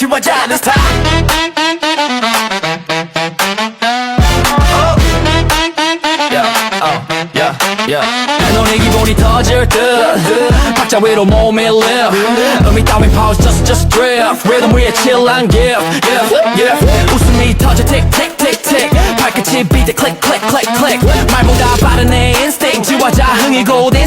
지워자는 스타일 너네 기분이 터질 듯 박자 위로 몸이 lift 음이 따윈 pause just just drift rhythm 위에 chill한 gift yeah, yeah. 웃음이 터져 tick tick tick tick 발끝이 비트 click click click click 말보다 빠른 내 instinct 지워자 흥이 good instinct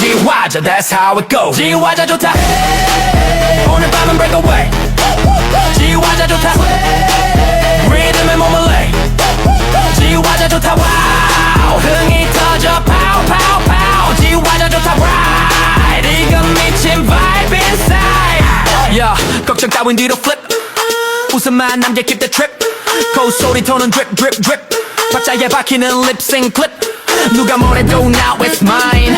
지워자 that's how it goes 지워자 좋다 오늘 밤은 break away 지워자 좋다 리듬에 몸을 lay 지워자 좋다 와우 흥이 터져 파우 파우 파우 지워자 좋다 right 이건 미친 vibe inside 야 걱정 따윈 뒤로 flip 웃음만 남겨 keep the trip 거울 소리 토는 drip drip drip 박자에 박히는 lip sync clip 누가 뭐래도 now it's mine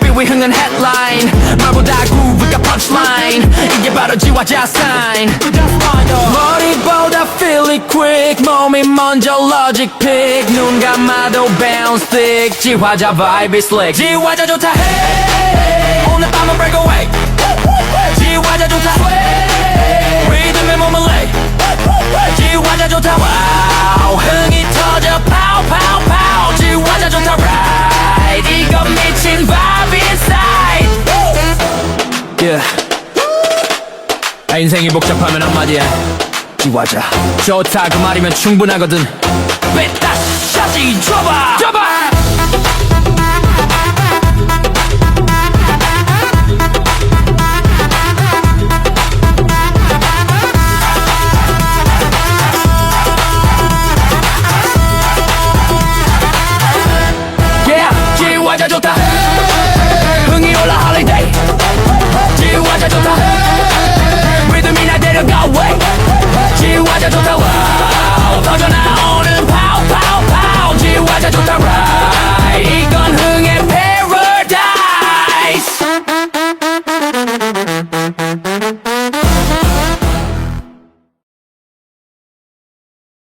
비위 흥은 headline 말보다 groove가 punchline 이게 바로 지화자 sign 머리보다 feel it quick 몸이 먼저 logic pick 눈 감아도 bounce thick 지화자 vibe is slick 지화자 좋다 해 오늘 밤은 break away 지화자 좋다 리듬에 몸을 lay 지화자 좋다 와우 흥이 인생이 복잡하면 한마디에 지워져. 좋다. 그 말이면 충분하거든. 뺐다. 샷이 줘봐. 줘봐.